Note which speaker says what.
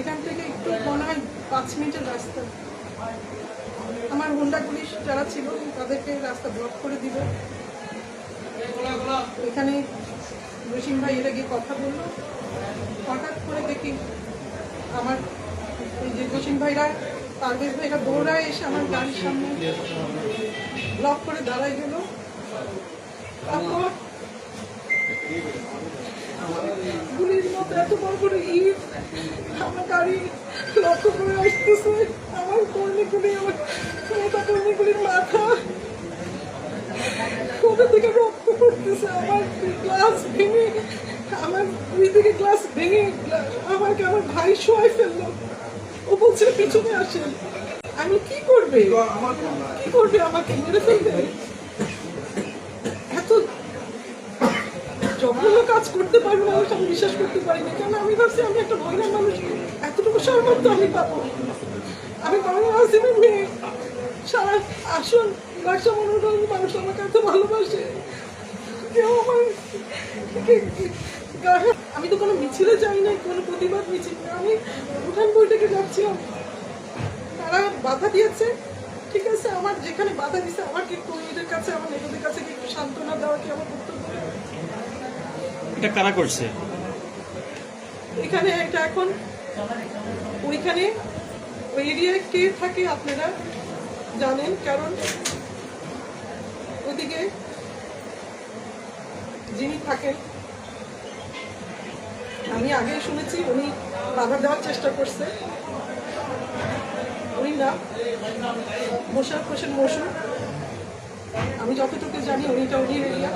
Speaker 1: এখান থেকে একটু মনে হয় পাঁচ মিনিটের রাস্তা। আমার হোন্ডা পুলিশ যারা ছিল, তাদেরকে রাস্তা ব্লক করে দিল। এখানে রসিম ভাই এরা গিয়ে কথা বলল। হঠাৎ করে দেখি আমার যে রসিম ভাইরা পারভেজ ভাইরা দৌড়ায় এসে আমার গাড়ির সামনে ব্লক করে দাঁড়াই গেল। তারপর গুলির মতো এত বড় বড় ইট আমার গাড়ি লক্ষ্য করে আসতেছে আমার কর্মীগুলি আমার নেতা কর্মীগুলির মাথা কোথা থেকে রক্ত পড়তেছে আমার গ্লাস ভেঙে আমার দুই দিকে গ্লাস ভেঙে আমাকে আমার ভাই শোয়াই ফেলল ও বলছে পিছনে আসেন আমি কি করবে কি করবে আমাকে? মেরে ফেলবে এত জঘন্য কাজ করতে পারব মানুষ আমি বিশ্বাস করতে পারি না কেন? আমি ভাবছি আমি একটা মহিলা মানুষ, এতটুকু সামর্থ্য আমি পাবো। আমি বাংলা আসিমের মেয়ে। সারা আসন ব্যবসা মনোরঞ্জন মানুষ আমাকে এত ভালোবাসে। কেউ আমার আমি তো কোনো মিছিলে যাই নাই, কোনো প্রতিবাদ মিছিল না। আমি উঠান বইটাকে যাচ্ছিলাম। তারা বাধা দিয়েছে। ঠিক আছে, আমার যেখানে বাধা দিয়েছে আমার কি কর্মীদের কাছে আমার নেতাদের কাছে কি একটু সান্ত্বনা দেওয়া কি আমার কর্তব্য
Speaker 2: এটা কারা করছে?
Speaker 1: এখানে একটা এখন, ওইখানে ওই এরিয়ায় কে থাকে আপনারা জানেন, কারণ ওইদিকে যিনি থাকেন, আমি আগে শুনেছি, উনি বাধা দেওয়ার চেষ্টা করছে। উনি না, মোশারফ হোসেন মসুর আমি যতটুকু জানি উনিটা উনি এরিয়া।